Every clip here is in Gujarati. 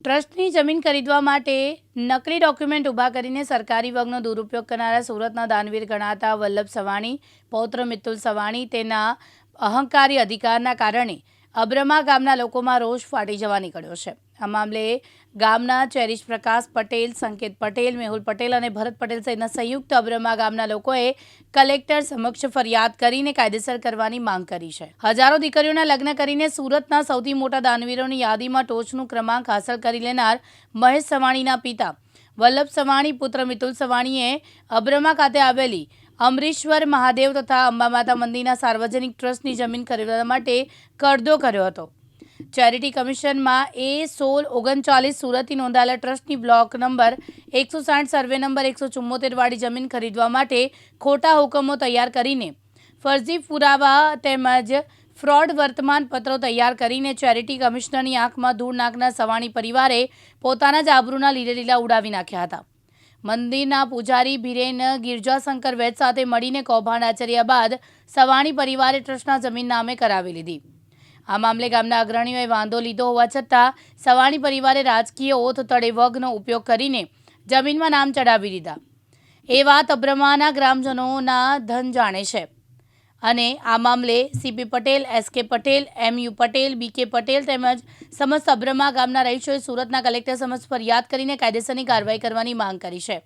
ટ્રસ્ટની જમીન ખરીદવા માટે નકલી ડોક્યુમેન્ટ ઊભા કરીને સરકારી વગનો દુરુપયોગ કરનારા સુરતના દાનવીર ગણાતા વલ્લભ સવાણી, પૌત્ર મિતુલ સવાણી તેના અહંકારી અધિકારના કારણે અબ્રમા ગામના લોકોમાં રોષ ફાટી જવા નીકળ્યો છે. આ મામલે ગામના ચેરીશ પ્રકાશ પટેલ, સંકેત પટેલ, મેહુલ પટેલ અને ભરત પટેલ સહિતના સંયુક્ત અબ્રમા ગામના લોકોએ કલેક્ટર સમક્ષ ફરિયાદ કરીને કાયદેસર કરવાની માંગ કરી છે. હજારો દીકરીઓના લગ્ન કરીને સુરતના સૌથી મોટા દાનવીરોની યાદીમાં ટોચનું ક્રમાંક હાંસલ કરી લેનાર મહેશ સવાણીના પિતા. વલ્લભ સવાણી, પુત્ર મિતુલ સવાણીએ અબ્રમા ખાતે આવેલી અમરીશ્વર મહાદેવ તથા અંબા માતા મંદિરના સાર્વજનિક ટ્રસ્ટની જમીન ખરીદવા માટે કરદો કર્યો હતો. ચેરિટી કમિશનમાં એ સોળ ઓગણચાલીસ સુરતથી નોંધાયેલા ટ્રસ્ટની બ્લોક નંબર એકસો સાઠ સર્વે નંબર એકસો ચુમ્મોતેરવાળી જમીન ખરીદવા માટે ખોટા હુકમો તૈયાર કરીને ફરજી પુરાવા તેમજ ફ્રોડ વર્તમાન પત્રો તૈયાર કરીને ચેરિટી કમિશનરની આંખમાં ધૂળ નાખનાર સવાણી પરિવારે પોતાના જ આબરૂના લીલે લીલા ઉડાવી નાખ્યા હતા. મંદિરના પૂજારી ભીરેન ગિરજાશંકર વૈદ સાથે મળીને કૌભાંડ આચર્યા બાદ સવાણી પરિવારે ટ્રસ્ટના જમીન નામે કરાવી લીધી. આ મામલે ગામના અગ્રણીઓએ વાંધો લીધો હોવા છતાં સવાણી પરિવારે રાજકીય ઓથ તળે વગનો ઉપયોગ કરીને જમીનમાં નામ ચડાવી દીધા. એ વાત અબ્રમાના ગ્રામજનોના ધન જાણે છે. અને આ મામલે સીપી પટેલ એસ કે પટેલ, એમયુ પટેલ બી કે પટેલ તેમજ સમસ્ત અબ્રમા ગામના રહીશોએ સુરતના કલેક્ટર સમક્ષ ફરિયાદ કરીને કાયદેસરની કાર્યવાહી કરવાની માંગ કરી છે.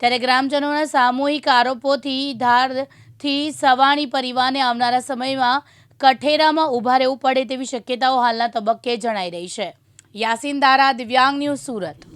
ત્યારે ગ્રામજનોના સામૂહિક આરોપોથી ધારથી સવાણી પરિવારને આવનારા સમયમાં કઠેરામાં ઊભા રહેવું પડે તેવી શક્યતાઓ હાલના તબક્કે જણાઈ રહી છે. યાસીન દારા, દિવ્યાંગ ન્યૂઝ સુરત.